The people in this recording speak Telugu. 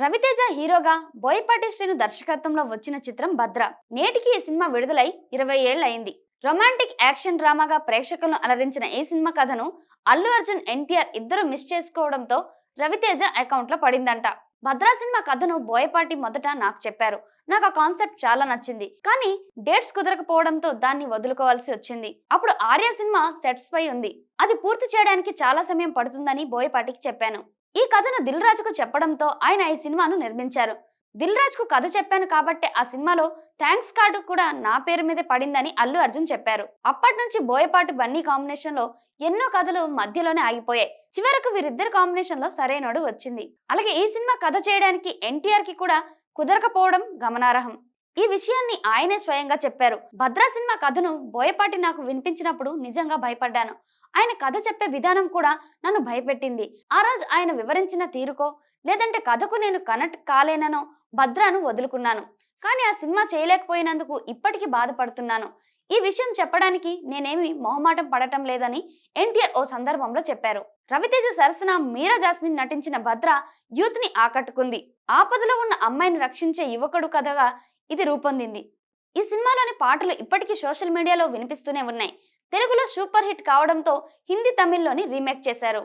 రవితేజ హీరోగా బోయపాటి శ్రీను దర్శకత్వంలో వచ్చిన చిత్రం భద్ర. నేటికి ఈ సినిమా విడుదలై ఇరవై ఏళ్ళయింది. రొమాంటిక్ యాక్షన్ డ్రామాగా ప్రేక్షకులను అలరించిన ఈ సినిమా కథను అల్లు అర్జున్ ఎన్టీఆర్ ఇద్దరు మిస్ చేసుకోవడంతో రవితేజ అకౌంట్లో పడిందంట. భద్రా సినిమా కథను బోయపాటి మొదట నాకు చెప్పారు. నాకు ఆ కాన్సెప్ట్ చాలా నచ్చింది. కానీ డేట్స్ కుదరకపోవడంతో దాన్ని వదులుకోవాల్సి వచ్చింది. అప్పుడు ఆర్య సినిమా సెట్స్ పై ఉంది. అది పూర్తి చేయడానికి చాలా సమయం పడుతుందని బోయపాటికి చెప్పాను. ఈ కథను దిల్ రాజుకు చెప్పడంతో ఆయన ఈ సినిమాను నిర్మించారు. దిల్ రాజుకు కథ చెప్పాను కాబట్టి ఆ సినిమాలో థ్యాంక్స్ కార్డు కూడా నా పేరు మీదే పడిందని అల్లు అర్జున్ చెప్పారు. అప్పటి నుంచి బోయపాటి బన్నీ కాంబినేషన్లో ఎన్నో కథలు మధ్యలోనే ఆగిపోయాయి. చివరకు వీరిద్దరి కాంబినేషన్లో సరైనడు వచ్చింది. అలాగే ఈ సినిమా కథ చేయడానికి ఎన్టీఆర్కి కూడా కుదరకపోవడం గమనార్హం. ఈ విషయాన్ని ఆయనే స్వయంగా చెప్పారు. భద్రా సినిమా కథను బోయపాటి నాకు వినిపించినప్పుడు నిజంగా భయపడ్డాను. ఆయన కథ చెప్పే విధానం కూడా నన్ను భయపెట్టింది. ఆ రోజు ఆయన వివరించిన తీరుకో లేదంటే కథకు నేను కనెక్ట్ కాలేననో భద్రాను వదులుకున్నాను. కానీ ఆ సినిమా చేయలేకపోయినందుకు ఇప్పటికీ బాధపడుతున్నాను. ఈ విషయం చెప్పడానికి నేనేమి మొహమాటం పడటం లేదని ఎన్టీఆర్ ఓ సందర్భంలో చెప్పారు. రవితేజ సరసన మీరా జాస్మిన్ నటించిన భద్ర యూత్ని ఆకట్టుకుంది. ఆపదలో ఉన్న అమ్మాయిని రక్షించే యువకుడు కథగా ఇది రూపొందింది. ఈ సినిమాలోని పాటలు ఇప్పటికీ సోషల్ మీడియాలో వినిపిస్తూనే ఉన్నాయి. తెలుగులో సూపర్ హిట్ కావడంతో హిందీ తమిళ్ళోని రీమేక్ చేశారు.